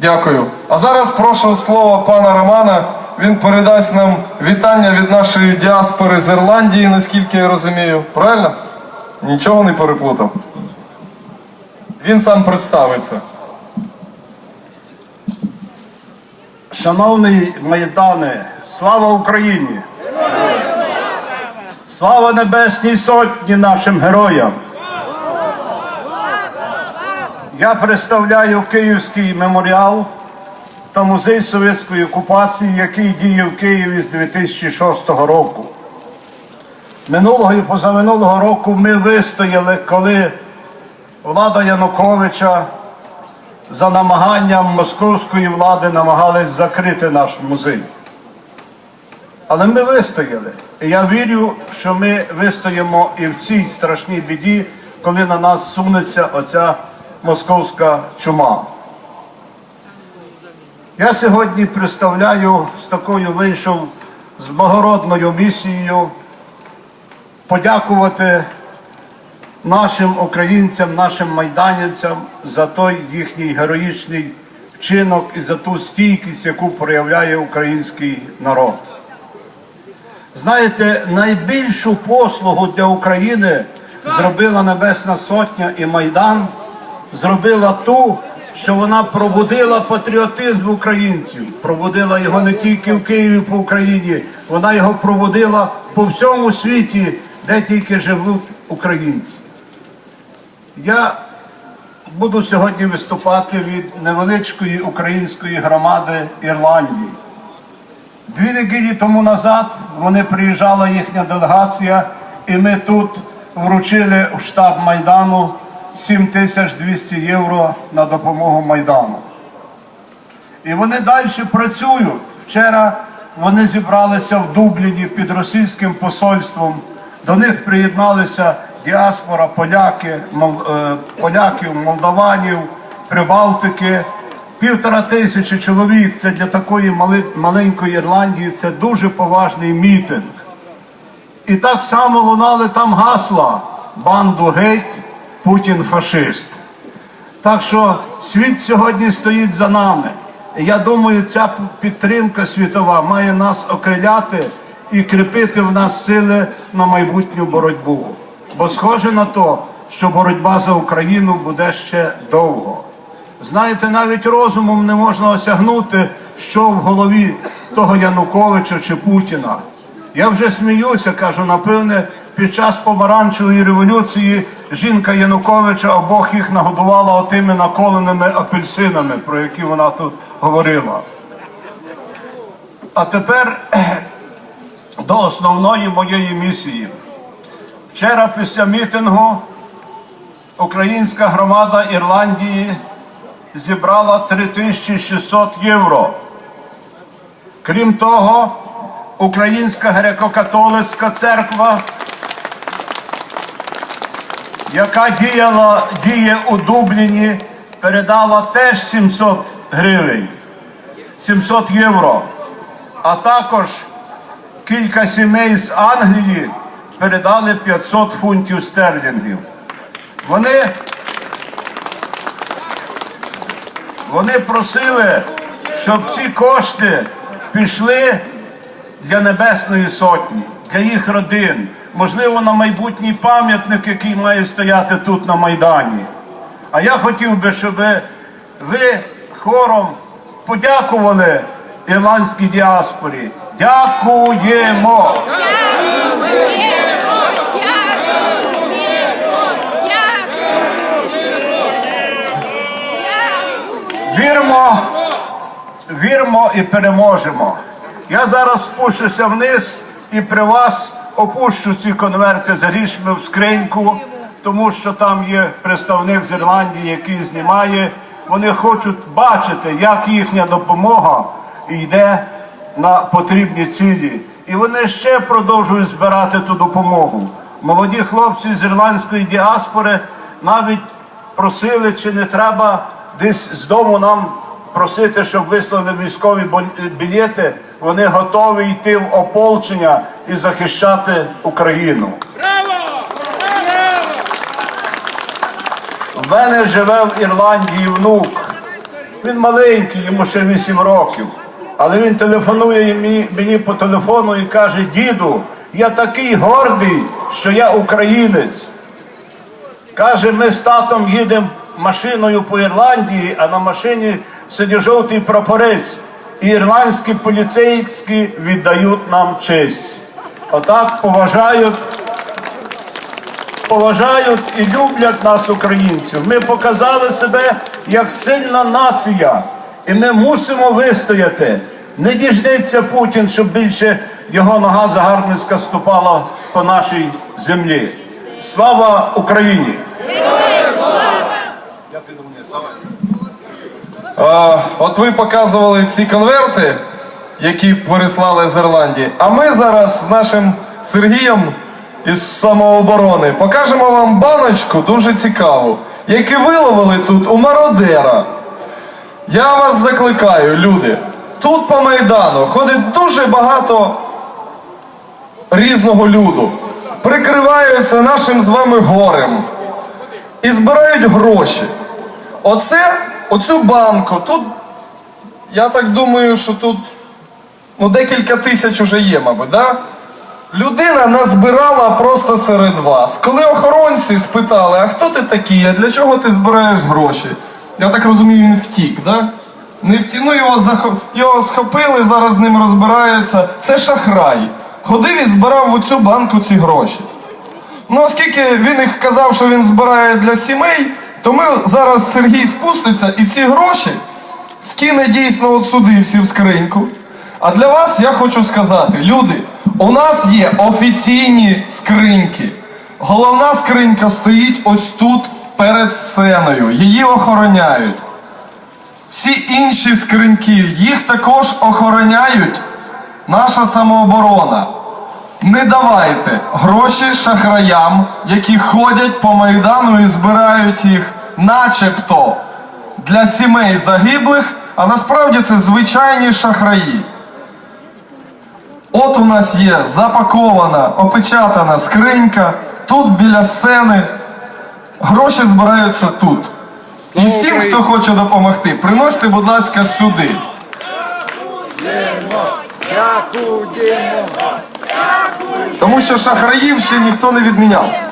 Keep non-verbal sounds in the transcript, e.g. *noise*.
Дякую. А зараз прошу слово пана Романа. Він передасть нам вітання від нашої діаспори з Ірландії, наскільки я розумію. Правильно? Нічого не переплутав. Він сам представиться. Шановний Майдане, слава Україні! Слава Небесній Сотні нашим героям! Я представляю Київський меморіал та музей совєтської окупації, який діє в Києві з 2006 року. Минулого і позаминулого року ми вистояли, коли влада Януковича за намаганням московської влади намагались закрити наш музей. Але ми вистояли. І я вірю, що ми вистоїмо і в цій страшній біді, коли на нас сунеться оця московська чума. Я сьогодні представляю з такою вийшов з благородною місією подякувати нашим українцям, нашим майданівцям за той їхній героїчний вчинок і за ту стійкість, яку проявляє український народ. Знаєте, найбільшу послугу для України зробила Небесна Сотня і Майдан, зробила ту, що вона пробудила патріотизм українців, пробудила його не тільки в Києві по Україні, вона його пробудила по всьому світі, де тільки живуть українці. Я буду сьогодні виступати від невеличкої української громади Ірландії. Дві неділі тому назад вони приїжджала їхня делегація, і ми тут вручили в штаб Майдану 7200 євро на допомогу Майдану. І вони далі працюють. Вчора вони зібралися в Дубліні під російським посольством. До них приєдналися діаспора, поляки, е, поляків, молдаванів, прибалтики. Півтора тисячі чоловік. Це для такої мали- маленької Ірландії це дуже поважний мітинг. І так само лунали там гасла банду геть, Путін фашист. Так що світ сьогодні стоїть за нами. Я думаю, ця підтримка світова має нас окриляти і кріпити в нас сили на майбутню боротьбу. Бо схоже на то, що боротьба за Україну буде ще довго. Знаєте, навіть розумом не можна осягнути, що в голові того Януковича чи Путіна. Я вже сміюся, кажу, напевне, під час помаранчевої революції жінка Януковича обох їх нагодувала отими наколеними апельсинами, про які вона тут говорила. А тепер *clears throat* до основної моєї місії. Вчора після мітингу українська громада Ірландії зібрала 3600 євро. Крім того, Українська греко-католицька церква, яка діяла, діє у Дубліні, передала теж 700 гривень, 700 євро. А також кілька сімей з Англії передали 500 фунтів стерлінгів. Вони Вони просили, щоб ці кошти пішли для Небесної Сотні, для їх родин, можливо, на майбутній пам'ятник, який має стояти тут на Майдані. А я хотів би, щоб ви хором подякували ірландській діаспорі. Дякуємо! Вірмо, вірмо і переможемо. Я зараз спущуся вниз і при вас опущу ці конверти за грішми в скриньку, тому що там є представник з Ірландії, який знімає. Вони хочуть бачити, як їхня допомога йде на потрібні цілі. І вони ще продовжують збирати ту допомогу. Молоді хлопці з ірландської діаспори навіть просили, чи не треба десь з дому нам просити, щоб вислали військові білети. Вони готові йти в ополчення і захищати Україну. В мене живе в Ірландії внук. Він маленький, йому ще 8 років. Але він телефонує мені, мені по телефону і каже: діду, я такий гордий, що я українець. Каже, ми з татом їдемо машиною по Ірландії, а на машині сидить жовтий прапорець. І ірландські поліцейські віддають нам честь. Отак поважають, поважають і люблять нас, українців. Ми показали себе як сильна нація, і ми мусимо вистояти. Не діждеться Путін, щоб більше його нога загарбницька ступала по нашій землі. Слава Україні! От ви показували ці конверти, які переслали з Ірландії. А ми зараз з нашим Сергієм із самооборони покажемо вам баночку дуже цікаву, яку виловили тут у мародера. Я вас закликаю, люди. Тут по Майдану ходить дуже багато різного люду. Прикриваються нашим з вами горем і збирають гроші. Оце, оцю банку, тут, я так думаю, що тут ну, декілька тисяч уже є, мабуть, да? Людина назбирала просто серед вас. Коли охоронці спитали, а хто ти такий, а для чого ти збираєш гроші? Я так розумію, він втік, да? Не втік, ну його, захо... його схопили, зараз з ним розбираються. Це шахрай. Ходив і збирав у цю банку ці гроші. Ну, оскільки він їх казав, що він збирає для сімей, то ми зараз Сергій спуститься і ці гроші скине дійсно от сюди всі в скриньку. А для вас я хочу сказати, люди, у нас є офіційні скриньки. Головна скринька стоїть ось тут перед сценою. Її охороняють. Всі інші скриньки, їх також охороняють наша самооборона. Не давайте гроші шахраям, які ходять по майдану і збирають їх, начебто для сімей загиблих, а насправді це звичайні шахраї. От у нас є запакована, опечатана скринька, тут біля сцени. Гроші збираються тут. І всім, хто хоче допомогти, приносьте, будь ласка, сюди. Дякуємо. Тому що шахраїв ще ніхто не відміняв.